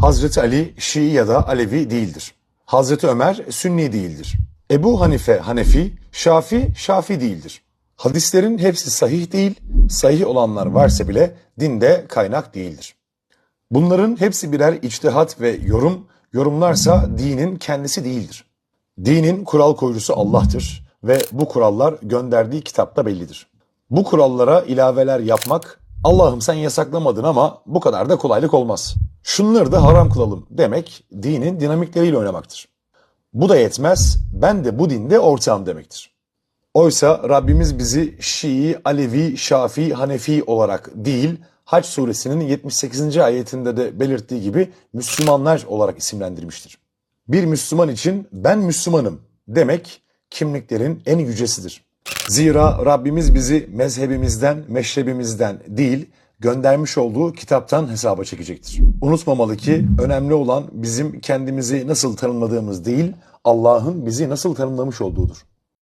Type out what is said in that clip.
Hazreti Ali Şii ya da Alevi değildir. Hazreti Ömer Sünni değildir. Ebu Hanife Hanefi, Şafi Şafi değildir. Hadislerin hepsi sahih değil, sahih olanlar varsa bile dinde kaynak değildir. Bunların hepsi birer içtihat ve yorum, yorumlarsa dinin kendisi değildir. Dinin kural koyucusu Allah'tır ve bu kurallar gönderdiği kitapta bellidir. Bu kurallara ilaveler yapmak Allah'ım sen yasaklamadın ama bu kadar da kolaylık olmaz. Şunları da haram kılalım demek dinin dinamikleriyle oynamaktır. Bu da yetmez, ben de bu dinde ortağım demektir. Oysa Rabbimiz bizi Şii, Alevi, Şafi, Hanefi olarak değil, Haç suresinin 78. ayetinde de belirttiği gibi Müslümanlar olarak isimlendirmiştir. Bir Müslüman için ben Müslümanım demek kimliklerin en yücesidir. Zira Rabbimiz bizi mezhebimizden, meşrebimizden değil, göndermiş olduğu kitaptan hesaba çekecektir. Unutmamalı ki önemli olan bizim kendimizi nasıl tanımladığımız değil, Allah'ın bizi nasıl tanımlamış olduğudur.